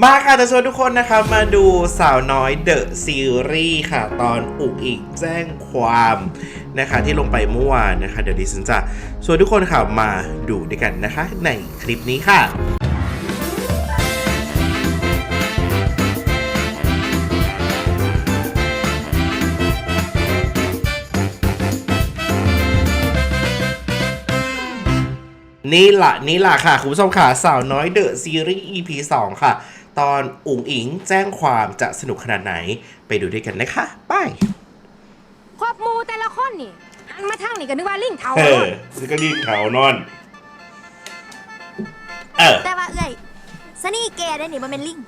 มาค่ะจะชวนทุกคนนะคะมาดูสาวน้อยเดอะซีรีส์ค่ะ ตอนอุกอีกแจ้งความนะคะ ที่ลงไปเมื่อวานนะคะ เดี๋ยวดิฉันจะชวนทุกคนค่ะมาดูด้วยกันนะคะ ในคลิปนี้ค่ะนี่ละนี่ละค่ะ คุณผู้ชมค่ะ สาวน้อยเดอะซีรีส์ EP 2 ค่ะ ตอนอุ๋งอิงแจ้งความจะสนุกขนาดไหนไปดูด้วยกันนะคะไปครอบหมูแต่ละคนนี่หันมาทางนี่ก็นึกว่าลิงเทาเอโลอดซื้อก็ดีเขานอน เออแต่ว่าเอ้ยสนี่แกได้นี่มันเป็นลิง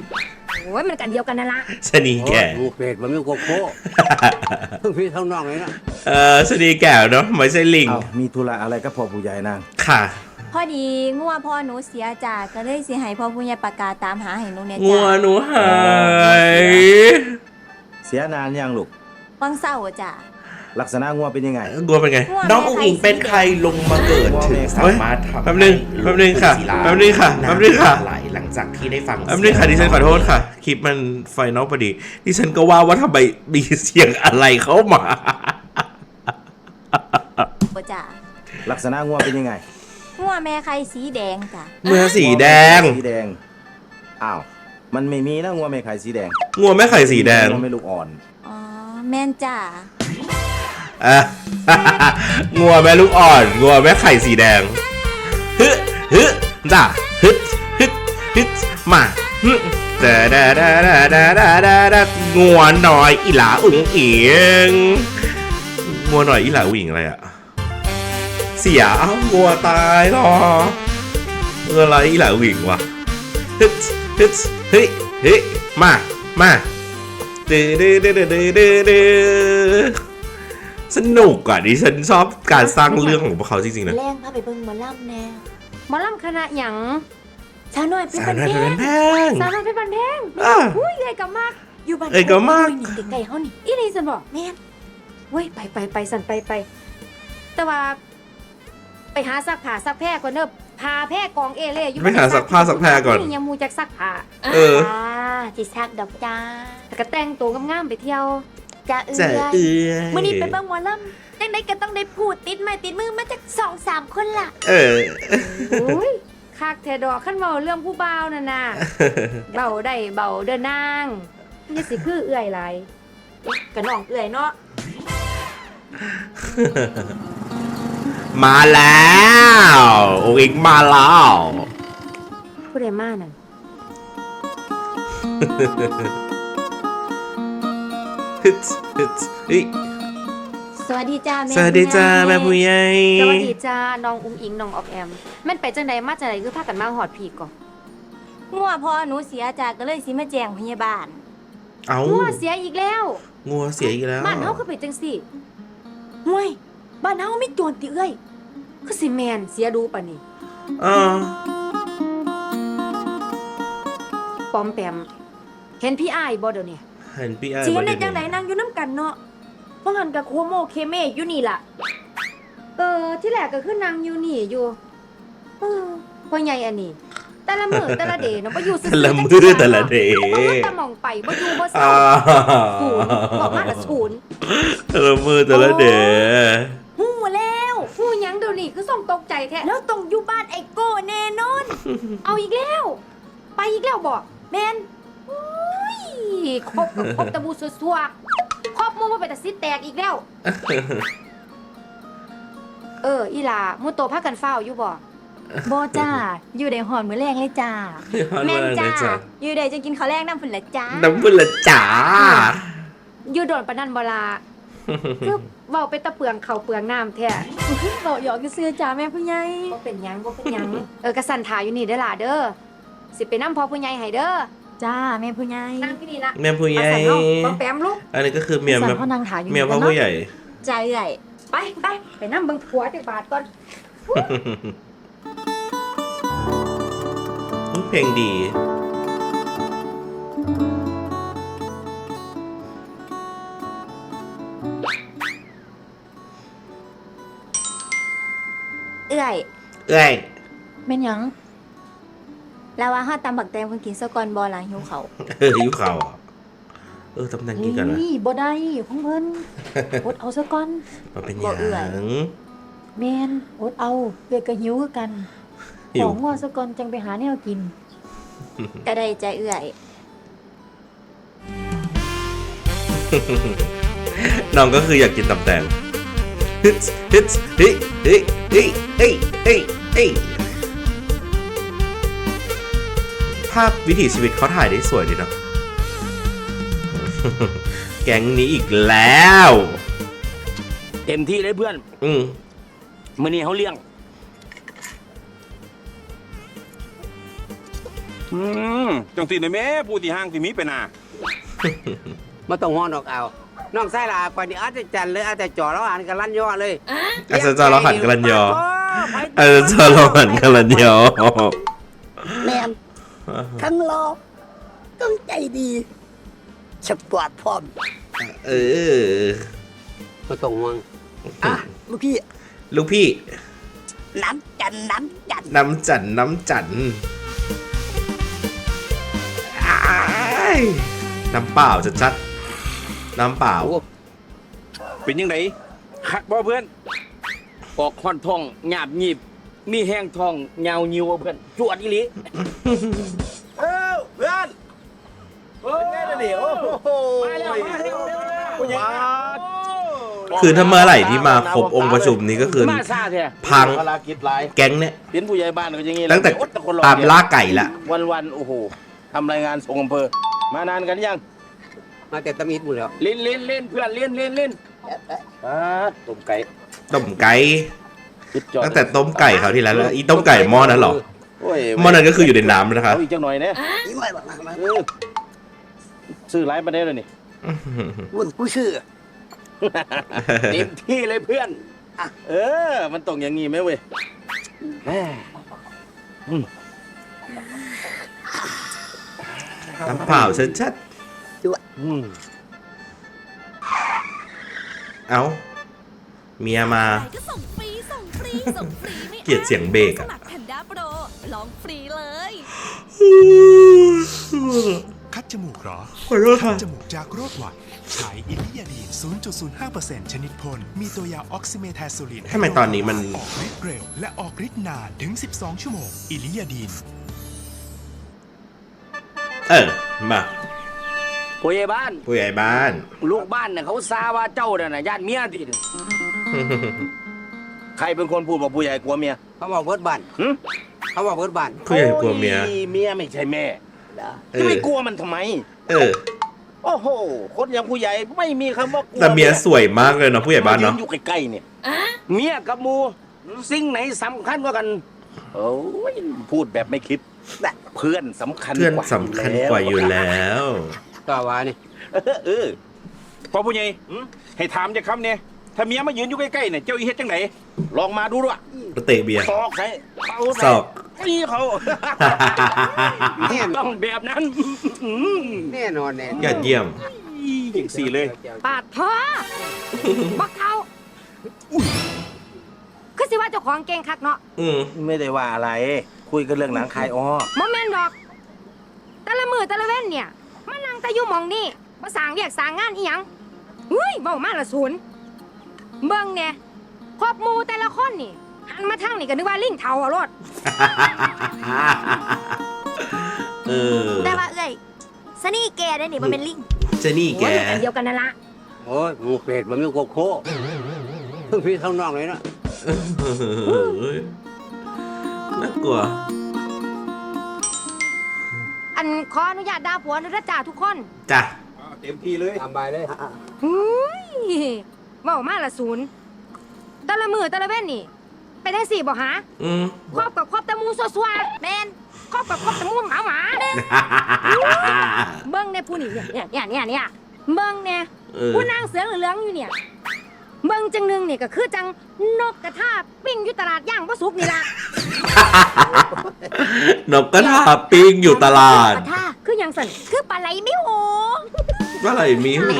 โอ้ยมันกันเดียวกันนั่นละชะนีแก่ ลูกเป็ดมันมีโกโก้เพิ่งพี่เท่าน้องเลยนะ เออชะนีแก่เนาะไม่ใช่ลิง เอามีธุระอะไรก็พอผู้ใหญ่นางค่ะ พอดีงัวพ่อหนูเสียจ้าก็เลยสิให้พ่อผู้ใหญ่ประกาศตามหาให้หนูเนี่ยงัจ้าวหนูหายเสียนานยังลูก วังเศร้าจ้า ลักษณะงัวเป็นยังไง งัวเป็นไงงัวน้องอุ๋งอิงเป็นใครลงมาเกิดถึงสามารถทำเฮ้ยแป๊บนึงแป๊บนึงค่ะศิลาแป๊บนึงค่ะแป๊บนึงค่ะ ไหลหลังจากที่ได้ฟังแป๊บนึงค่ะดิฉันขอโทษค่ะ คลิปมันไฟนอลพอดี ดิฉันก็ว่าว่าทำไมมีเสียงอะไรเข้ามาโอจ้าลักษณะงัวเป็นยังไง งัวแม่ไข่สีแดงจ้าเมื่อสีแดงสีแดง อ้าว มันไม่มีนะงัวไม่ไข่สีแดงงัวแม่ไข่สีแดงงัวไม่ลูกอ่อน อ๋อ แม่นจ้าอะงัวแม่ลูกอ่อนงัวแม่ไข่สีแดงฮึฮึจ้าฮึฮึฮึมาฮึดาดาดาดาดาดาดาดางัวหน่อยอีหลาอุ๋งอิงงัวหน่อยอีหลาอุ๋งอิงอะไรอะ เสียเอ้างัวตายเหรอเอออะไรอีหลาอุ๋งอิงวะฮึฮึเฮ้ยเฮ้ยมามาดื้อดื้อดื้อดื้อดื้อดื้อสนุกอะดิฉันชอบการสร้างเรื่องของพวกเขาจริงๆนะแรงพาไปเบิ่งหมอลำแน่หมอลำคณะหยังชาวน้อยเป็นสาวบันน้อยแพเป็นงแพงสาวน้อยเพชรบันแพงอะ อุ้ยใหญ่กับมากอยู่บ้านเอ้ยก็มาก นี่ไกลๆเฮานี่อีนี่สันบอกแม่นเว้ยไปไปไปสันไปไปแต่ว่า ไปหาซักผ้าซักแพร่ก่อนเนอะพาแพร่กองเอเล่อยู่ไปหาซักผ้าซักแพร่ก่อน นี่ยังมูจากซักผ้าเออ จ้าจิซักดอกจ้าแต่ก็แต่งตัวงามๆไปเที่ยวจ้าเอื้จะอยเอื้อยมื่อนี้ไปเบิ่งหมอลำจังไดก็ต้องได้พูดติดไม้ติดมือมาจากสองสามคนล่ะ เอออุ้ยคักแทดอกขั้นเบาเรื่องผู้บ่าวนั่นน่ะเบาได้เบาเดินนางนี่สิคือเอื่อยไรกระน้องเอื่อยเนาะ มาแล้วโอ้ยมาแล้วผู้ใดมานั่นฮึดฮึดเฮ้ยสวัสดีจ้าแม่สวัสดีจ้าแม่ผู้ใหญ่สวัสดีจ้าน้องอุ้งอิงน้องออกแอมแม่นไปจังใดมาจังใดคือพากันมาหอดผีก่อนงัวพอหนูเสียจ้าก็เลยสิมาแจ้งพยาบาลเอ้างัวเสียอีกแล้วงัวเสียอีกแล้วบ้านเฮาคือเป็นจังสี่ห่วย บ้านเฮาไม่โจรติเอ้ยคือสิแมนเสียดูปะนี่เออปอมแปม เห็นพี่อ้ายบ่เดี๋ยวนี้เห็นพี่ไอ้สิบเห็อนกได้เดี๋ยวจังไดนี้นั่งอยู่น้ำกันเนาะเพราะงั้นกับโคโมเคเมอยู่นี่ล่ะ เออ ที่แรกก็คือนางอยู่นี่อยู่เออพ่อใหญ่อันนี้ แต่ละมื้อแต่ละเดย์เนาะบ่อยู่ซื่อแต่ๆละจังมือซี่แต่ละเดบ่ย์มันตะหมองไปบ่อยู่บ่เศร้าอ่าศูนย์บอกมาละศูนย์ แต่ละมือแต่ละเดย์ หูแล้ว ผู้หยังเดี๋ยวนี้ คือส่งตกใจแท้แล้วต้องอยู่บ้านไอ้โก้แน่นอน เอาอีกแล้ว ไปอีกแล้วบอกแม่นอีครบกับครบตะบูสัวๆครบหมูมาไปแต่ซิแตกอีกแล้ว เออ อีหลามูโตพากันเฝ้าอยู่บ่บ่จ้า อยู่ได้หอนมื้อแรงเลยจ้าแม่นจ้า อยู่ได้จะกินข้าวแรงน้ำฝุ่นละจ้าน้ำพุ่นละจ๋าอยู่โดนปานนันบลา คือเว้าไปตะเปลืองเขาวเปลืองน้ำแท้บอกหยอกก็ซื้อจ้าแม่ผู้ใหญ่บ่เป็นหยังบ่เป็นหยังเออกระสันถาอยู่นี่เด้อล่ะเด้อสิไปนำพ่อผู้ใหญ่ให้เด้อจ้าแม่ผู้ใหญ่นั่งที่นี่ละแม่ผู้ใหญ่อาสันเฮาบ่แปมลูกอันนี้ก็คือเมียสัแม่นพ่อนางถาอยู่เมียพ่อผู้ใหญ่ใจใหญ่ไปไปไปนำเบิ่งผัวจักบาทก่อนเพลงดี เอื่อย เอ้ยเป็นหยังแล้วว่าเฮาตำบักแตงเพิ่นกินซะก่อนบ่ล่ะหิวเขาวเออหิวข่าวอะเออตำแหน่งกี่กันวะนี่บ่ได้ของเพิ่นอดเอาซะก่อน มันเป็นหบ่ยัเอื่อย งแม่นอดเอาเพื่อก็หิวคือกันหิขวองงัวซะก่อนจังไปหาแนวกิน ก็ได้ใจเอื้อย น้องก็คืออยากกินตำแตง ฮึดฮึดเฮ้ยเฮ้ยเฮ้ยเฮ้ยเฮ้ยเฮ้ยภาพวิถีชีวิตเขาถ่ายได้สวยดีเนาะแก๊งนี้อีกแล้ว เต็มที่เลยเพื่อน อืมมื้อนี้เขาเลี้ยง อืมจังสิได้แม่ผู้ที่ห้างที่มีไปน่ะมาต้องฮ้อนออกเอา น้องไส้ลาไปนี่อาจจะจันเลยอาจจะจ่อแล้วอ่านกันลั่นย่อเลยอาจารย์จอเราหันกระลันยอไปอาจารย์จอเราหันกระลันยอแมนทั้งรอต้องใจดีสปอร์ตพร้อมเออมาต้องห่วงอะลูกพี่ ลูกพี่ น้ำจันน้ำจันน้ำจันน้ำจันอ้ายน้ำเปล่าจะจัดๆ น้ำเปล่า เป็นยังไงคักบ่เพื่อนออกคอนทองหยาบหยิบ มีแห้งทองยาวยิวเพื่อนจวดอีหลีเอ้าเพื่อนเป็นไงล่ะเนี่ยโอ้โหมาแล้วมาแล้วเร็วเร็วผู้ใหญ่ครับคือถ้าเมื่อไหร่ที่มาครบองค์ประชุมนี้ก็คือมาซาแท้พังภารกิจหลายแก๊งเนี่ยเป็นผู้ใหญ่บ้านก็อย่างงี้ตั้งแต่อดคนรอตามล่าไก่ละวันวันๆโอ้โหทำรายงานส่งอำเภอ มานานกันยัง มาแต่ตะมิดหมดแล้วเล่นเล่นเล่นเพื่อนเล่นเล่นเล่นอ่าต้มไก่ต้มไก่สุดยอดตั้งแต่ต้มไก่เขาวที่แล้วแล้วอีต้มไก่หม้อนั้นเหรอโอ้ยหม้อนั้นก็คืออยู่ในน้ำนะครับเอาอีกจังหน่อยเนี่ยนี่ไม่บอกมาเออซื้อหลายประเด็นเลยนี่วุ่นกูชื่อเต็มที่เลยเพื่อนเออ มันต้องอย่างงี้ไหมเว้ยแหมน้ำเปล่าชัด อืมๆเอาเมียมาก็ส่งฟรีส่งฟรีส่งฟรีไม่เกลียดเสียงเบรกอะ สมัครแพนด้าโปรลองฟรีเลย คัดจมูกเหรอ ขอโทษคัค่ะดจมูกจากโรคหวัดใช้อิลิยาดีน 0.05%ชนิดพ่นมีตัวยาออกซิเมทาโซลินทำไมตอนนี้มัน ออกฤทธิ์เร็ว และออกฤทธิ์นานถึง 12 ชั่วโมง อิลิยาดีน เออ มา ผู้ใหญ่บ้าน ผู้ใหญ่บ้าน ลูกบ้านน่ะเขาซาว่าเจ้าน่ะนะญาติเมียติใครเป็นคนพูดบอกผู้ใหญ่กลัวเมียเขาบอกเบิดบ้านหึเขาบอกเบิดบ้านผู้ใหญ่กลัวเมีย โอ้เมียไม่ใช่แม่เอจะอไม่กลัวมันทำไม เออ โอ้โห คนอย่างผู้ใหญ่ไม่มีคำว่ากลัวแต่เมียสวยมากเลยเนาะผู้ใหญ่บ้านเนาะยือยู่ใกล้ๆเนี่ยเมียกับหมูสิ่งไหนสำคัญกว่ากันโอ้ยพูดแบบไม่คิดแต่เพื่อนสำคัญเพื่อนกว่าสำคัญกว่าอยู่แล้ว ต่อว่านี่เออเออพอผู้ใหญ่ให้ถามจะคำเนี่ยถ้าเมียมายืนอยู่ใกล้ๆเนี่ยเจ้าอีเฮ็ดจังไหนลองมาดูด้วยเตะเบียร์ซอกใส่เขาซอกตีเขาเนี่ยต้องแบบนั้นแน่นอนแน่ยอดเยี่ยมอีกสี่เลยปาดเธอบักเทาคือสิว่าเจ้าของเก่งคักเนาะอืมไม่ได้ว่าอะไร คุยกันเรื่องหนังคายอ้อโมเมนดอก แต่ละมือแต่ละเว้นเนี่ย มานั่งแต่อยู่หมองนี่มาสร้างเรียกสร้างงานอีหยังอุ้ยเบามาละศูนย์เบิ่งเนี่ยครอบหมูแต่ละคนนี่หันมาทางนี่ก็นึกว่าลิงเทาอะรถเออแต่ว่าเอ้ยสนี่แกได้นี่มันเป็นลิงเจนี่แก โอ้ยอันเดียวกันนั่นละโอ้ยหมูเป็ดมันมีโกโก้เพิ่งพี่เท่าน้องเลยเนาะ เฮ้ยน่ากลัว ขออนุญาตด่าผัวนะจ้าทุกคนจ้ะเต็มที่เลยตามใบเลยอุ้ยเบามาละศูนย์แต่ละมือแต่ละเว้นนี่ เป็นได้สี่บ่หาอืม ครอบกับครอบแตะมูซัวๆแมนครอบกับครอบแตะมูหมาหมาเบิ้งเนี่ยผู้นี่เนี่ยเนี่ยเนี่ยเนี่ยเบิ้งเนี่ยเออ ผู้นางเสือเหลืองๆอยู่เนี่ย เบิ้งจังหนึงเนี่ยก็คือจังนกกระทาปิ้งอยู่ตลาดย่างบ่สุกนี่ล่ะ นกกระทาปิ้งอยู่ตลาดกระทาคือหยังสั่นคือปลาไหลไม่โหปลาไหลมีหู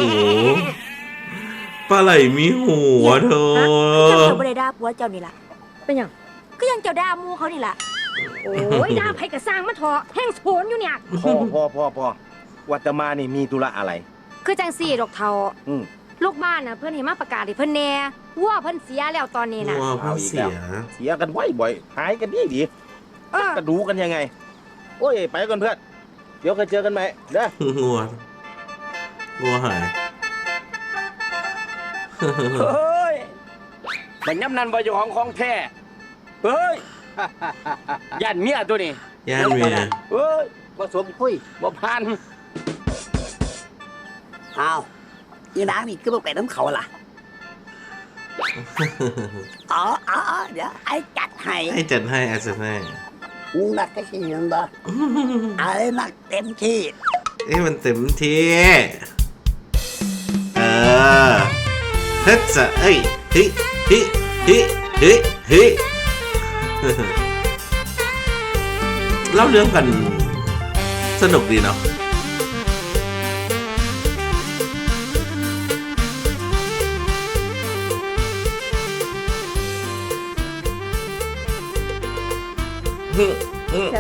ปลาไหลมีหูอะเธเจ้าอเจ้าบ่ได้ด่าผัวเจ้านี่ล่ะเป็นหยังก็ยังเจ้าด่าหมูเขานี่ล่ะโอ้ยดาไผกระสร้างมาเถอะแห้งโสนอยู่เนี่ย พ่อพ่อพ่อพ่อวัตมานี่มีธุระอะไร คือจังสี่ดอกเทาอืม ลูกบ้านน่ะเพิ่นเห็นมาประกาศให้เพิ่นแหน่ ว่าเพิ่นเสียแล้วตอนนี้น่ะงัวเพิ่งเสียเสียกันไว้บ่อยหายกันดีดีเออกระดูกันยังไง โอ้ย ไปก่อนเพื่อนเดี๋ยวเคยเจอกันไหมเด้องัวงัวหายเฮ้ยมันย้ำนันบ่อยู่ของของแท้เฮ้ยยันเมียตัวนี้ย่านเมียเอ้ยบ่สมคุยบ่ผ่านอ้าวอีนางนี่คือบ่ไปน้ำเขาล่ะ อ๋ออ๋ออ๋อเดี๋ยวไอ้จัดให้ให้จัดให้อาจจะให้นักก็ขี้ยันบ่อะไรนักเต็มที่เอ้ยมันเต็มที่ เออเฮ้ยจะเอ้ยเฮ้ยเฮ้ยเฮ้ยเฮ้ยเฮ้ยเล่าเรื่องกันสนุกดีเนาะ ส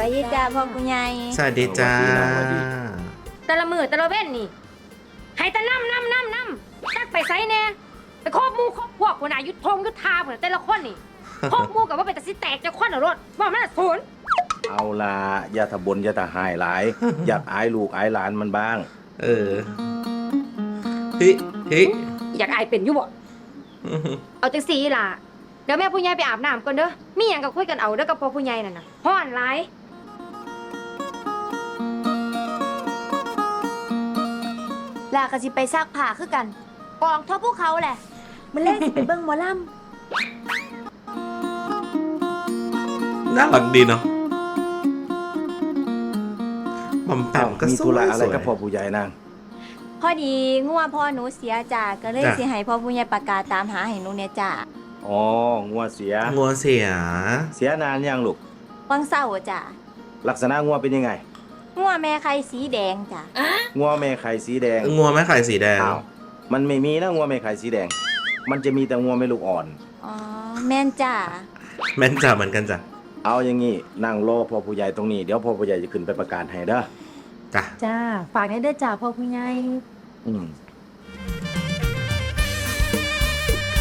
วัสดีจ้าพ่อผู้ใหญ่สวัสดีจ้าแต่ละมือแต่ละเว้นนี่ให้แต่น้ำน้ำน้ำน้ำจักไปไสแน่ไปครอบหมู่ครอบพวกหัวหน้ายุทธงยุทธาพุ่นนะแต่ละคนนี่ครอบหมู่กับว่าเป็นตะสิแตกจะคนเอารถว่ามันน่ะโสนเอาละอย่าทะบนอย่าทะหายหลาย อยากอายลูกอายหลานมันบ้าง เออเฮ้ยเฮ้ยอยากอายเป็นอยู่บ่เอาจังสีล่ะ เดี๋ยวแม่ผู้ใหญ่ไปอาบน้ำก่อนเด้อ มีหยังก็คุยกันเอาเด้อกับพ่อผู้ใหญ่นั่นน่ะฮ้อนหลายลาก็สิไปซักผ้าคือกันกองทัพภูเขาแหละมันเล่นสิไปเบิ่งหมอลน่ารักดีเนาะบอมแปเอ้ามก็มีสธุวยระอะไรสวยกับพ่อผู้ใหญ่นางำพอดีงัวพ่อหนูเสียจ้าก็เลยจ้ะ สิให้พ่อผู้ใหญ่ประกาศตามหาให้หนูเนี่ยจ้า อ๋องัวเสีย งัวเสีย เสียนานยังลูก วังเศร้าจ้าลักษณะงัวเป็นยังไง งัวแม่ไข่สีแดงจ้างัวแม่ไข่สีแดงงัวแม่ไข่สีแดงอ้าวมันไม่มีนะงัวแม่ไข่สีแดง มันจะมีแต่งัวแม่ลูกอ่อน อ๋อ แม่นจ้าแม่นจ่าเหมือนกันจ้ะ เอาอย่างงี้นั่งรอพ่อผู้ใหญ่ตรงนี้ เดี๋ยวพ่อผู้ใหญ่จะขึ้นไปประกาศให้เด้อ จ้ะ จ้า ฝากได้เด้อจ้าพ่อผู้ใหญ่อืม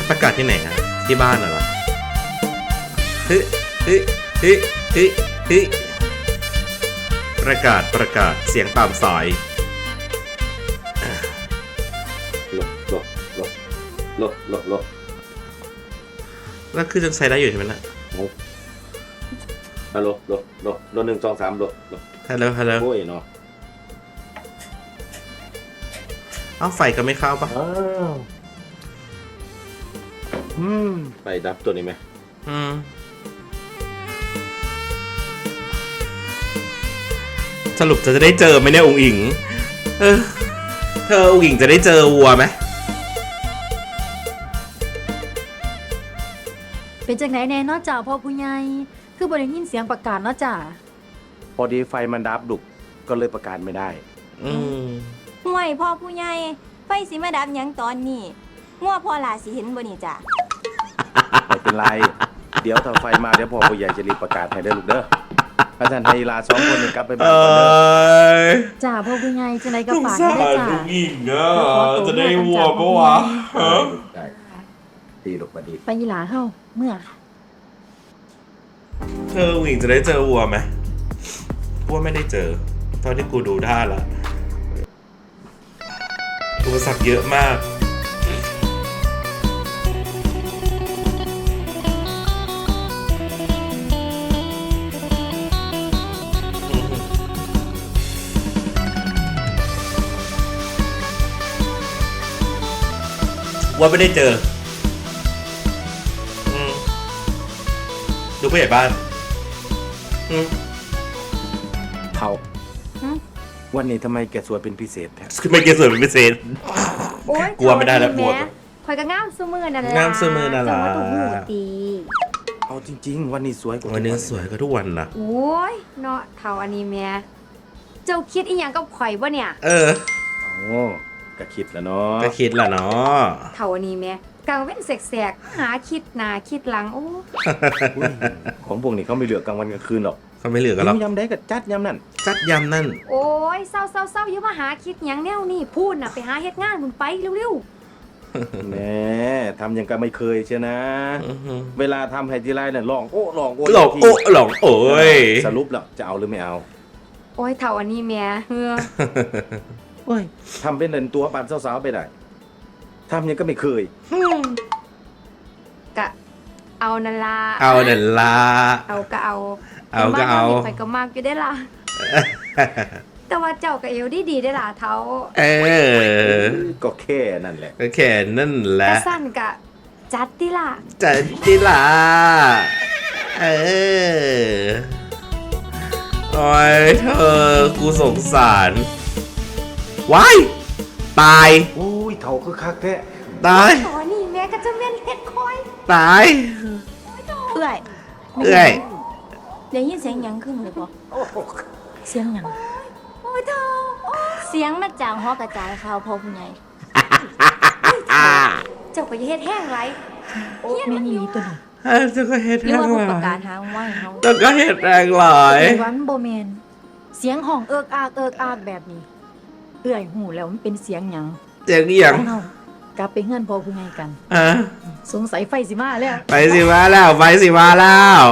ประกาศที่ไหนอะ ที่บ้านเหรอเฮ้ยเฮ้ยเฮ้ยเฮ้ยเฮ้ยประกาศประกาศเสียงตามสายลบลบลบลบลบลบแล้วคือยังใช้ได้อยู่ใช่ไหมนะฮัลโหลลบลบลบหนึ่งสองสามลบลบฮัลโหลฮัลโหลโอ้ยเนาะเอ้าไฟก็ไม่เข้าปะอ้าว อืมไปดับตัวนี้ไหมอืมสรุปจะได้เจอไหมเนี่ยองค์อิง เออ เธอองค์อิงจะได้เจอวัวไหมเป็นจังไหนแน่เนอจ้าพ่อผู้ใหญ่คือบ่ได้ยินเสียงประกาศเนาะจ้าพอดีไฟมันดับดุกก็เลยประกาศไม่ได้ อืมห่วยพ่อผู้ใหญ่ไฟสิมาดับหยังตอนนี้งัวพ่อหลาสิเห็นบ่นี่จ้า ไม่เป็นไร เดี๋ยวถ้าไฟมาเดี๋ยวพ่อผู้ใหญ่จะรีบประกาศให้ได้อลูกเด้ออาจารย์ไทยลาสองคนนี่กลับไปเอบ้านก่อนเด้ออจ้าพ่อผู้ใหญ่จังไดก็สงฝากสาได้รจ้าลุงอิงอะขอตัวจะได้ด้วยกันวัวจ้ะปะวะฮะได้ดีลูกบัดดีไปยีหลาเฮาเมื่อเธอองค์อิงจะได้เจอวัวไหมวัวไม่ได้เจอ เท่าที่กูดูได้ละอุปสรรคเยอะมาก ว่าไม่ได้เจออืมดูผู้ใหญ่บ้านอืมเท่าวันนี้ทำไมแกสวยเป็นพิเศษแท้คือไม่เกยสวยเป็นพิเศษ โอ๊ยกลัวไม่ได้แล้วเท่ากลัวแม่ข่อยก็งามซุมือนั่นล่ะงามซุมื้อนั่นล่ะ จังว่าถูกหูตีเอาจริง ๆ วันนี้สวยกว่าวันนี้ทุกสวยก็ทุกวันนะโอ้ยเนาะเท่าอันนี้แม่เจ้าคิดอีหยังกับข่อยบ่เนี่ย เออ โอ้ ก็คิดแล้วเนาะก็คิดแหละเนาะเท่าอันนี้แม่กลางเว้นแสกๆหาคิดหน้าคิดหลังโอ้ของพวกนี้เขาไม่เหลือกลางวันกลางคืนหรอกเขาไม่เหลือกันหรอกยำได้กับจัดยำนั่นจัดยำนั่น โอ้ยเศร้าเศร้าเศร้าอย่ามาหาคิดหยังแนวนี่พูดน่ะไปหาเฮ็ดงานมึงไปเร็วแหมทำยังก็ไม่เคยเชียวนะอื้อหือเวลาทำไฮจีไลน์เนี่ยลองโอ้ลองโอ้หลอกโอ้หลอกโอ้ยสรุปแล้วจะเอาหรือไม่เอา ๆโอ้ยเท่าอันนี้แม่เฮือ โอ้ยทำเป็นเดินตัวปานสาวๆไปได้ทำยังก็ไม่เคยกะเอานั่นล่ะเอาเด่นละ เอาก็เอาเอาก็เอา ไปก็มากอยู่ได้อล่ะ แต่ว่าเจ้าก็เอวดีดีๆได้อล่ะเท้าเออก็แค่นั่นแหละ ก็แค่นั่นแหแต่ละสั้นกะจัดติล่ะ จัดจิลาเออโอ้ยเธอ กูสงสาร ว้ายตาย โอ้ยเท่าคือคักแท้ตายตอนนี้แม่ก็จะเม่นเฮ็ดคอยตาย เอื้อยเอ้ยได้ยินเสียงหยังขึ้นเลยบ่เสียงหยังโอ้ยเท่าโอ้ยเสียงมาจากหอกระจายข่าวพ่อผู้ใหญ่เจ้าก็อย่าเฮ็ดแห้งไรแม่นอีหลีตัวนี้เอ้ยเจะก็เห็ดหรือแรงว่าหผู้ลาประกาศยหาว่าให้เฮาเจะก็เห็ดแรงหลายเอ้ยวันบ่แม่นเสียงห้องเอิกอากเอิกอากแบบนี้ เอื้อยหูแล้วมันเป็นเสียงหยังเสียงเอียงเอาเฮากลับไปเฮือนพ่อผู้ใหญ่กัน อะสงสัยไฟสิมาแล้วไปสิมาแล้วไปสิมาแล้ว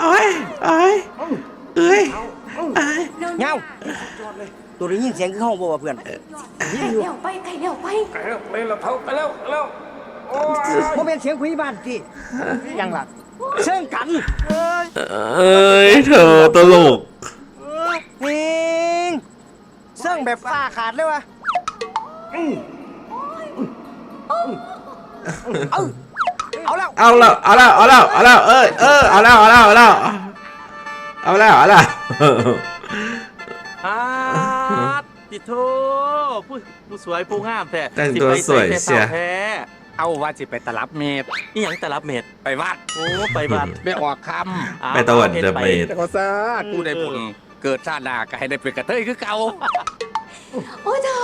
โอ้ยโอ้ยเอ้ยเอ้ยเงาตัวได้ยินเสียงคือห้องบ่ว่าเพื่อนไก่เลี้ยวไปไก่เลี้ยวไปไปแล้วไปแล้วเท่าไปแล้วไปแล้วบ่เป็นเสียงคุยบ้านสิยังล่ะเชิงกันเอ้ยเธอตลกนิง เชิงแบบฟ้าขาดเลยวะเอาเอาแล้วเอาแล้วเอาแล้วเอาแล้วเอาแล้วเอ้ยเออเอาแล้วเอาแล้วเอาแล้วเอาแล้วเอาแล้วอาติโทผู้ผู้สวยผู้งามแท้แต่งตัวสวยเชียแท้เอาว่าสิไปตลับเมตรนี่หยังแต่รับเม็ดไปวัดโอ้ไปบัดไปออกคอ้าไปตะวันเดอะเมำดแต่ก็ซะกูได้บุญ เกิดชาติหน้าก็ให้ได้เป็นกระเทยคือเก่า โอ้ยเท่า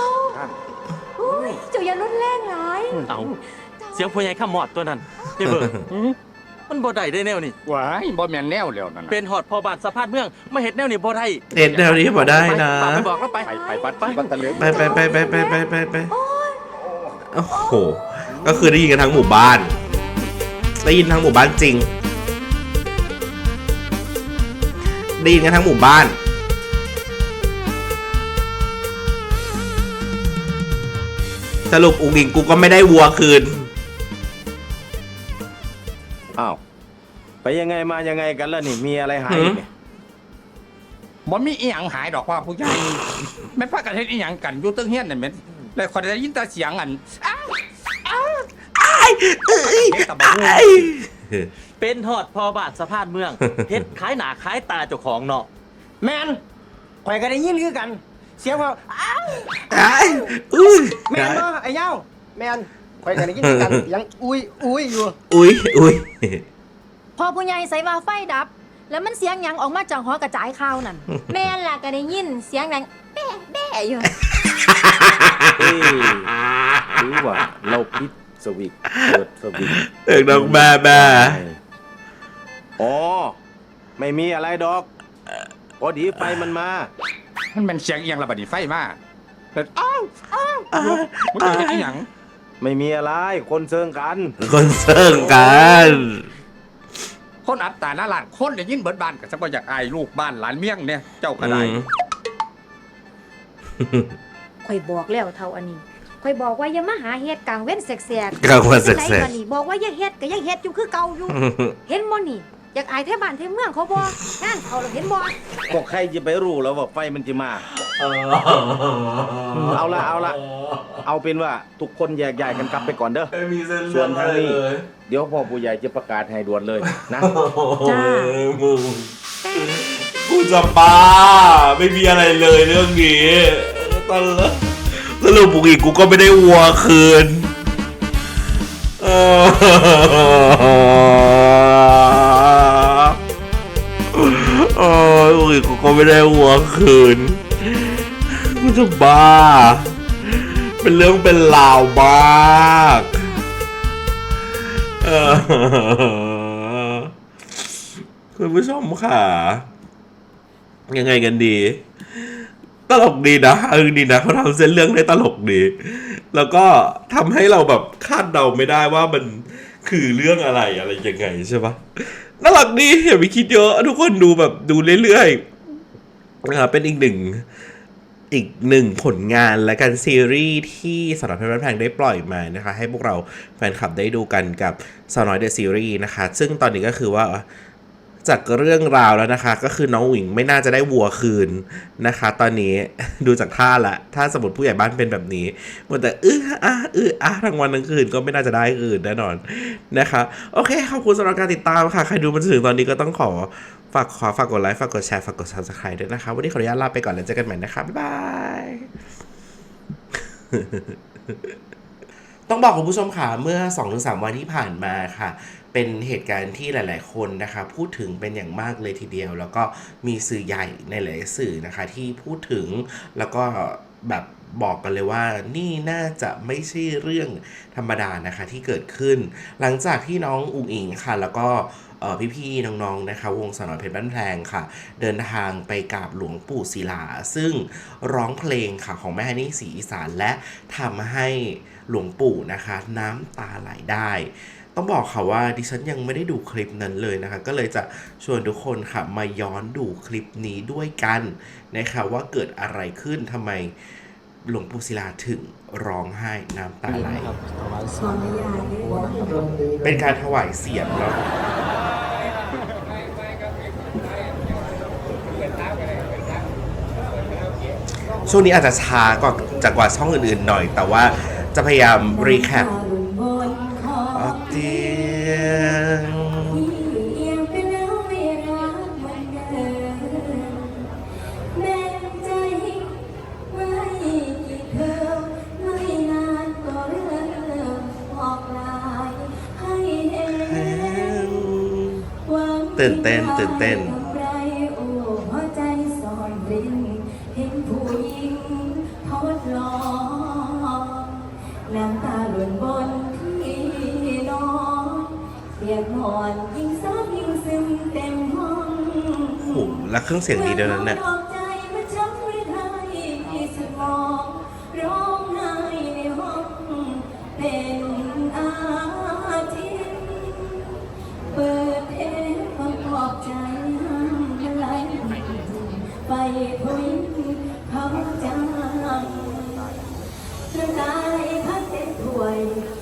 โอ้ยเจ้าอย่ารุนแรงหลายเอา เสียงผู้ใหญ่ข้ามหมอดตัวนั้นนี่เบิ่งมันบ่ได้ได้แนวนี่ ว้ายบ่แม่นแนวแล้วนั่นน่ะเป็นฮอดพอบาทสะพานเมืองมาเฮ็ดแนวนี่บ่ได้เด็ดแนวนี้พอได้นะฝากไปบอกแล้วไป ไปไปวัดวัดตะเลือไปไปไปไปไปไปไปไปโอ้โห ก็คือได้ยินกันทั้งหมู่บ้าน ได้ยินทั้งหมู่บ้านจริง ได้ยินกันทั้งหมู่บ้าน สรุปอุงอิงกูก็ไม่ได้วัวคืน อ้าว ไปยังไงมายังไงกันล่ะนี่ มีอะไรหายอีกเนี่ยบ่มีอีหยังหายดอกว่าผู้ใหญ่แม่นพากันเฮ็ดอีหยังกันอยู่ตึงเฮียนนั่นแม่นแล้วคนได้ยินแต่เสียงอันอ้าวอ้าวอ้าวเฮ็ดกับบ่ฮู้เป็นฮอดพอบาทสะพานเมือง เฮ็ดขายหน้าขายตาเจ้าของเนาะ แม่นข่อยก็ได้ยินคือกัน เสียงว่าอ้าวอุ้ยแม่นบ่ไอ้เหย้าแม่นข่อยก็ได้ยินคือกันเสียังอุ้ยอุ้ยอยู่อุ้ยอุ้ยพ่อผู้ใหญ่ใส่ว่าไฟดับ แล้วมันเสียงหยังออกมาจากหอกระจายข่าวนั่น แม่นล่ะก็ได้ยินเสียงดังแบ๊ะแบ๊ะอยู่ เอ้ยหรือว่าเราพิษสวิกเปิดสวิกเด็กน้องแม่แม่อ๋อ ไม่มีอะไรดอก พอดีไฟมันมา มันเป็นเสียงอีหยังระบัดนี้ไฟมาแล้วอ้าวอ้าวอยู่มันจะเฮ็ดอีหยังไม่มีอะไรคนเซิงกัน คนเซิงกันคนอัตตาหน้าหลานคนได้ยินเบิดบ้านก็จะบ่อยากอายลูกบ้านหลานเมี่ยงเนี่ยเจ้าก็ได้ข่อยบอกแล้วเท่าอันนี้ข่อยบอกว่าอย่ามาหาเฮ็ดกลางเว้นแสกๆกลางวันแสกๆจังใดบัดนี้บอกว่าอย่าเฮ็ดก็ยังเฮ็ดอยู่คือเก่าอยู่ เห็นบ่นี่ อยากอายแท้บ้านแท้เมืองเขาบ่งานเขาแล้วเห็นบ่ก็ใครจะไปรู้แล้วว่าไฟมันจะมา เอาละเอาละเอาเป็นว่าทุกคนแยกย้ายกันกลับไปก่อนเด้อส่วนทางนี้เดี๋ยวพ่อผู้ใหญ่จะประกาศให้ด่วนเลยนะจ้ามึงกูจะบ้าไม่มีอะไรเลยเรื่องนี้ตลกสรุปปุกอีกกูก็ไม่ได้วัวคืนเออ อ้ยปุกอีกกูก็ไม่ได้วัวคืนกูจะบ้า เป็นเรื่องเป็นราวมากเออคุณผู้ชมค่ะยังไงกันดี ตลกดีนะเออดีนะเขาทำเส้นเรื่องได้ตลกดี แล้วก็ทำให้เราแบบคาดเดาไม่ได้ว่ามันคือเรื่องอะไรอะไรยังไงใช่ปะ น่ารักดีอย่าไปคิดเยอะ ทุกคนดูแบบดูเรื่อยๆนะครับเป็นอีกหนึ่งอีกหนึ่งผลงานและการซีรีส์ที่สำหรับเพชรบ้านแพงได้ปล่อยมานะคะ ให้พวกเราแฟนคลับได้ดูกันกับสาวน้อยเดอะซีรีส์นะคะ ซึ่งตอนนี้ก็คือว่า จากเรื่องราวแล้วนะคะ ก็คือน้องหวิงไม่น่าจะได้วัวคืนนะคะ ตอนนี้ดูจากท่าละ ถ้าสมมติผู้ใหญ่บ้านเป็นแบบนี้มันแต่อื้ออะอื้ออะทั้งวันทั้งคืนก็ไม่น่าจะได้คืนแน่นอนนะคะ โอเค ขอบคุณสำหรับการติดตามค่ะ ใครดูมาถึงตอนนี้ก็ต้องขอฝากขอฝากกดไลค์ฝากกดแชร์ฝากกด subscribe ด้วยนะคะ วันนี้ขออนุญาตลาไปก่อนแล้วเจอกันใหม่นะคะบ๊ายบายต้องบอกคุณผู้ชมค่ะเมื่อ 2-3 วันที่ผ่านมาค่ะ เป็นเหตุการณ์ที่หลาย ๆ คนนะคะพูดถึงเป็นอย่างมากเลยทีเดียว แล้วก็มีสื่อใหญ่ในหลายสื่อนะคะที่พูดถึงแล้วก็แบบบอกกันเลยว่านี่น่าจะไม่ใช่เรื่องธรรมดานะคะที่เกิดขึ้น หลังจากที่น้องอุ๋งอิงค่ะ แล้วก็พี่ๆน้องๆนะคะ วงสนอเพชรบ้านแพงค่ะ เดินทางไปกราบหลวงปู่ศิลา ซึ่งร้องเพลงค่ะของแม่ฮันนี่ศรีอีสานและทำให้หลวงปู่นะคะ น้ำตาไหลได้ ต้องบอกค่ะว่าดิฉันยังไม่ได้ดูคลิปนั้นเลยนะคะ ก็เลยจะชวนทุกคนค่ะมาย้อนดูคลิปนี้ด้วยกันนะคะว่าเกิดอะไรขึ้นทำไมหลวงปู่ศิลาถึงร้องไห้น้ำตาไหล เป็นการถวายเสียงแล้วช่วงนี้อาจจะช้ากว่าจากกว่าช่องอื่นๆหน่อย แต่ว่าจะพยายามรีแคป ตื่นเต้น ตื่นเต้น น้ำตาหล่นบนที่นอนเปียกหมอนยิ่งซ้ำยิ่งซึมเต็มห้อง โอ้โหแล้วเครื่องเสียงดีด้วยนั้นเนี่ยางกายพักเต็มถ้วย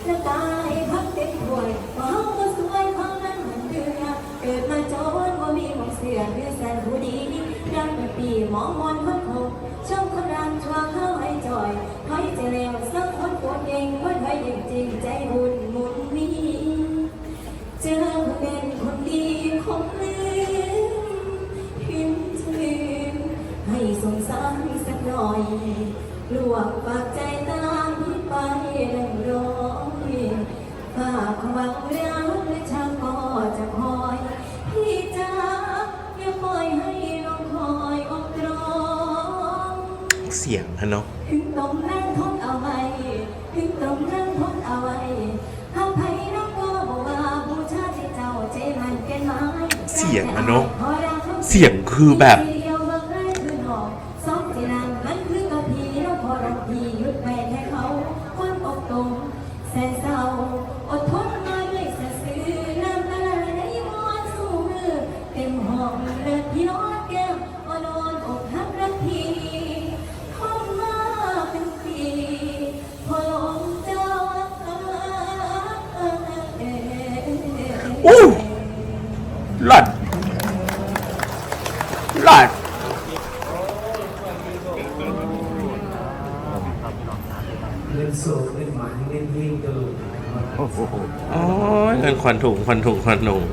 ร่างกายพักเต็มถ้วยเพราเขาก็สวยเขานั้นเหมือนเดือเกิดมาจนว่ามีหมองเสือหรือแสนผู้ดีรักเป็นปีหมองมอนคนหกชอบคนรังชวงเข้าให้จอยให้จะเลวสักคนปวดเองคนให้จริงใจบุญหมุนมีเจอเป็นคนดีคงลืมพิมพ์ชื่อให้สงสารสักหน่อยลวกปากใจ ตามที่ไปดังร้อยฝากความหวังรักและชางก็จะคอย พี่จ๋าอย่าปล่อยให้ลงคอยอกตรองเสียงนะเนาะถึงตรงนั้นทนเอาไว้ ถึงตรงนั้นทนเอาไว้ข้าไผ่น้องก็บอกว่าบูชาที่เจ้าเจมันเป็นไม้เสียงอะเนอะเสียงคือแบบ วันถุงควันถุงควันถุง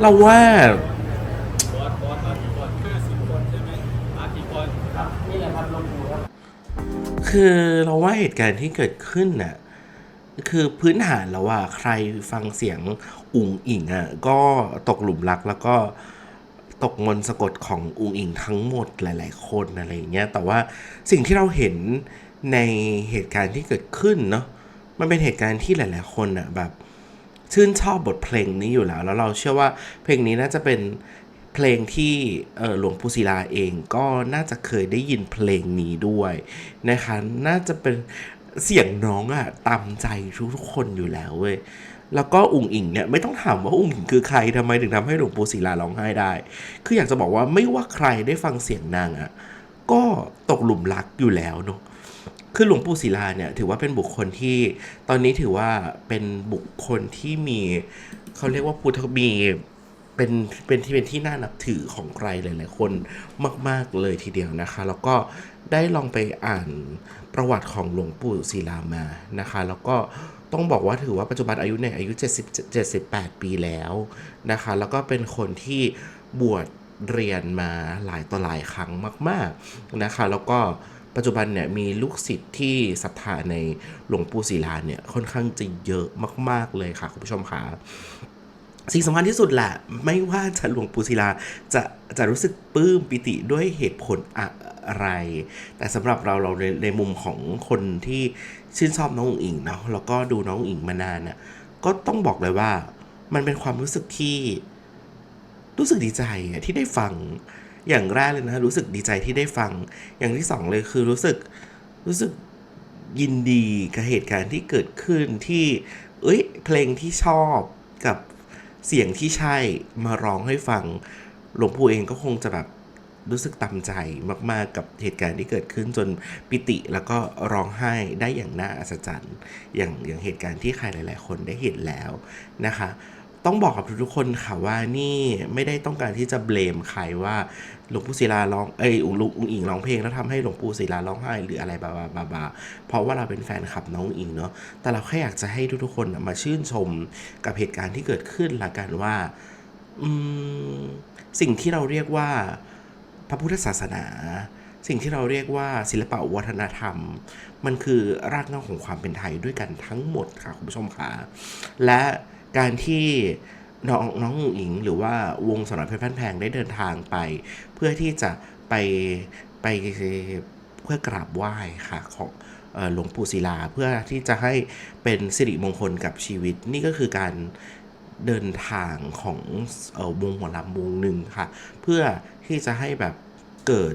เราว่าคือเราว่าเหตุการณ์ที่เกิดขึ้นน่ะคือพื้นฐานแล้วว่าใครฟังเสียงอุ๋งอิงอะก็ตกหลุมรักแล้วก็ตกมนต์สะกดของอุงอิงทั้งหมดหลาย ๆ คนอะไรอย่างเงี้ยแต่ว่าสิ่งที่เราเห็นในเหตุการณ์ที่เกิดขึ้นเนาะ มันเป็นเหตุการณ์ที่หลาย ๆ คนอะแบบชื่นชอบบทเพลงนี้อยู่แล้ว แล้วเราเชื่อว่าเพลงนี้น่าจะเป็นเพลงที่หลวงปู่ศิลาเองก็น่าจะเคยได้ยินเพลงนี้ด้วยนะคะน่าจะเป็นเสียงน้องอะตามใจทุกๆคนอยู่แล้วเว้ยแล้วก็อุ๋งอิงเนี่ยไม่ต้องถามว่าอุ๋งอิงคือใครทำไมถึงทำให้หลวงปู่ศิลาร้องไห้ได้ คืออยากจะบอกว่าไม่ว่าใครได้ฟังเสียงนางอะก็ตกหลุมรักอยู่แล้วเนาะ คือหลวงปู่ศิลาเนี่ยถือว่าเป็นบุคคลที่ตอนนี้ถือว่าเป็นบุคคลที่มีเขาเรียกว่าพุทธมีเป็นเป็นที่เป็นที่น่านับถือของใครหลายๆคนมาก ๆเลยทีเดียวนะคะ แล้วก็ได้ลองไปอ่านประวัติของหลวงปู่ศิลามานะคะ แล้วก็ต้องบอกว่าถือว่าปัจจุบันอายุเนี่ยอายุ 70 78 ปีแล้วนะคะ แล้วก็เป็นคนที่บวชเรียนมาหลายต่อหลายครั้งมาก ๆนะคะ แล้วก็ ปัจจุบันเนี่ยมีลูกศิษย์ที่ศรัทธาในหลวงปู่ศิลาเนี่ยค่อนข้างจะเยอะมาก ๆเลยค่ะคุณผู้ชมค่ะสิ่งสำคัญที่สุดแหละไม่ว่าจะหลวงปู่ศิลาจะจะรู้สึกปลื้มปิติด้วยเหตุผลอะไร แต่สำหรับเราเราในในมุมของคนที่ชื่นชอบน้องอุ๋งอิงเนาะแล้วก็ดูน้องอุ๋งอิงมานานน่ะก็ต้องบอกเลยว่ามันเป็นความรู้สึกที่รู้สึกดีใจอะที่ได้ฟัง อย่างแรกเลยนะรู้สึกดีใจที่ได้ฟัง อย่างที่สองเลยคือรู้สึกรู้สึกยินดีกับเหตุการณ์ที่เกิดขึ้นที่ เอ้ย เพลงที่ชอบกับเสียงที่ใช่มาร้องให้ฟัง หลวงปู่เองก็คงจะแบบรู้สึกตำใจมาก ๆ กับเหตุการณ์ที่เกิดขึ้นจนปิติแล้วก็ร้องไห้ได้อย่างน่าอัศจรรย์ อย่างอย่างเหตุการณ์ที่ใครหลาย ๆ คนได้เห็นแล้วนะคะ ต้องบอกกับทุกๆคนค่ะว่านี่ไม่ได้ต้องการที่จะเบลมใครว่าหลวงปู่ศิลาร้องเอ้ยอุลุงอุงอิงร้องเพลงแล้วทำให้หลวงปู่ศิลาร้องไห้หรืออะไรบาบาบาบาเพราะว่าเราเป็นแฟนคลับน้องอิงเนาะแต่เราแค่อยากจะให้ทุกๆคนมาชื่นชมกับเหตุการณ์ที่เกิดขึ้นละกันว่าอืมสิ่งที่เราเรียกว่าพระพุทธศาสนา สิ่งที่เราเรียกว่าศิลปะวัฒนธรรม มันคือรากเหง้าของความเป็นไทยด้วยกันทั้งหมดค่ะคุณผู้ชมค่ะและ การที่น้องน้องอุ๋งอิงหรือว่าวงสนอยเพชรพันแพงได้เดินทางไป เพื่อที่จะไปไปเพื่อกราบไหว้ค่ะของหลวงปู่ศิลาเพื่อที่จะให้เป็นสิริมงคลกับชีวิต นี่ก็คือการเดินทางของวงหมอลำวงหนึ่งค่ะ เพื่อที่จะให้แบบเกิด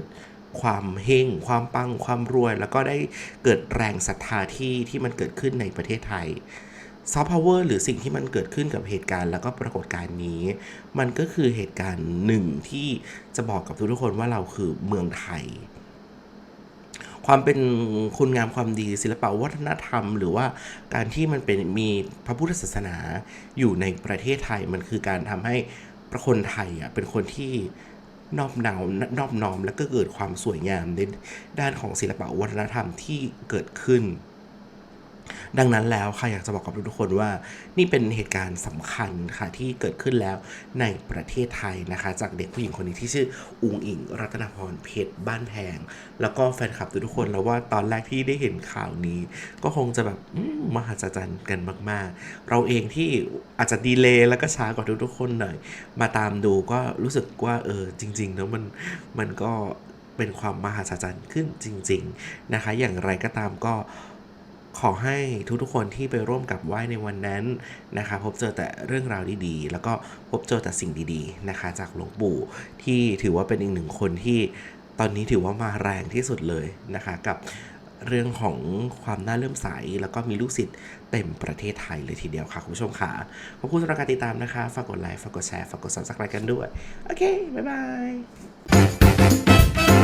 ความเฮงความปังความรวย แล้วก็ได้เกิดแรงศรัทธาที่ที่มันเกิดขึ้นในประเทศไทย ซอฟต์พาวเวอร์หรือสิ่งที่มันเกิดขึ้นกับเหตุการณ์แล้วก็ปรากฏการณ์นี้ มันก็คือเหตุการณ์หนึ่งที่จะบอกกับทุกคนว่าเราคือเมืองไทย ความเป็นคุณงามความดีศิลปะวัฒนธรรม หรือว่าการที่มันเป็นมีพระพุทธศาสนาอยู่ในประเทศไทยมันคือการทำให้คนไทยอะเป็นคนที่นอบนาวนอบน้อม และก็เกิดความสวยงามในด้านของศิลปะวัฒนธรรมที่เกิดขึ้น ดังนั้นแล้วค่ะอยากจะบอกกับทุกๆคนว่า นี่เป็นเหตุการณ์สำคัญค่ะที่เกิดขึ้นแล้วในประเทศไทยนะคะ จากเด็กผู้หญิงคนนี้ที่ชื่ออุงอิง รัตนพรเพชรบ้านแพง แล้วก็แฟนคลับทุกๆคนแล้วว่าตอนแรกที่ได้เห็นข่าวนี้ ก็คงจะแบบมมหัศจรรย์กันมาก ๆ เราเองที่อาจจะดีเลย์แล้วก็ช้ากว่าทุกๆคนหน่อย มาตามดูก็รู้สึกว่าเออจริงๆแล้วมันมันก็เป็นความมหัศจรรย์ขึ้นจริง ๆ นะคะ อย่างไรก็ตามก็ ขอให้ทุกๆคนที่ไปร่วมกับไหว้ในวันนั้นนะคะพบเจอแต่เรื่องราวดีๆ แล้วก็พบเจอแต่สิ่งดีๆนะคะ จากหลวงปู่ที่ถือว่าเป็นอีกหนึ่งคนที่ตอนนี้ถือว่ามาแรงที่สุดเลยนะคะกับเรื่องของความน่าเลื่อมใส แล้วก็มีลูกศิษย์เต็มประเทศไทยเลยทีเดียวค่ะ คุณผู้ชมค่ะ ขอบคุณสำหรับการติดตามนะคะ ฝากกดไลค์ ฝากกดแชร์ ฝากกด subscribe กันด้วย โอเค บ๊ายบาย